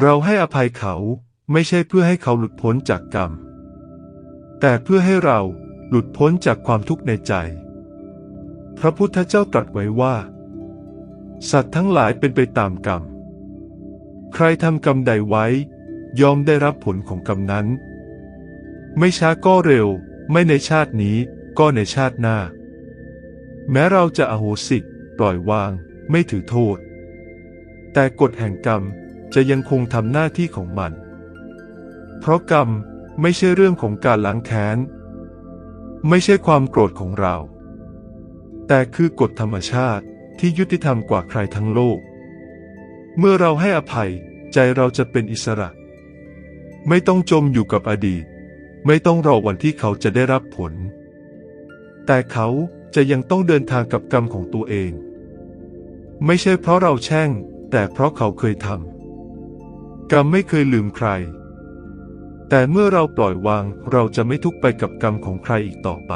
เราให้อภัยเขาไม่ใช่เพื่อให้เขาหลุดพ้นจากกรรม แต่เพื่อให้เราหลุดพ้นจากความทุกข์ในใจ พระพุทธเจ้าตรัสไว้ว่า สัตว์ทั้งหลายเป็นไปตามกรรม ใครทำกรรมใดไว้ ยอมได้รับผลของกรรมนั้น ไม่ช้าก็เร็ว ไม่ในชาตินี้ก็ในชาติหน้า แม้เราจะอโหสิปล่อยวาง ไม่ถือโทษ แต่กฎแห่งกรรม จะยังคงทำหน้าที่ของมัน เพราะกรรมไม่ใช่เรื่องของการล้างแค้น ไม่ใช่ความโกรธของเรา แต่คือกฎธรรมชาติที่ยุติธรรมกว่าใครทั้งโลก เมื่อเราให้อภัยใจเราจะเป็นอิสระ ไม่ต้องจมอยู่กับอดีต ไม่ต้องรอวันที่เขาจะได้รับผล แต่เขาจะยังต้องเดินทางกับกรรมของตัวเอง ไม่ใช่เพราะเราแช่ง แต่เพราะเขาเคยทำ กรรมไม่เคยลืมใคร แต่เมื่อเราปล่อยวางเราจะไม่ทุกข์ไปกับกรรมของใครอีกต่อไป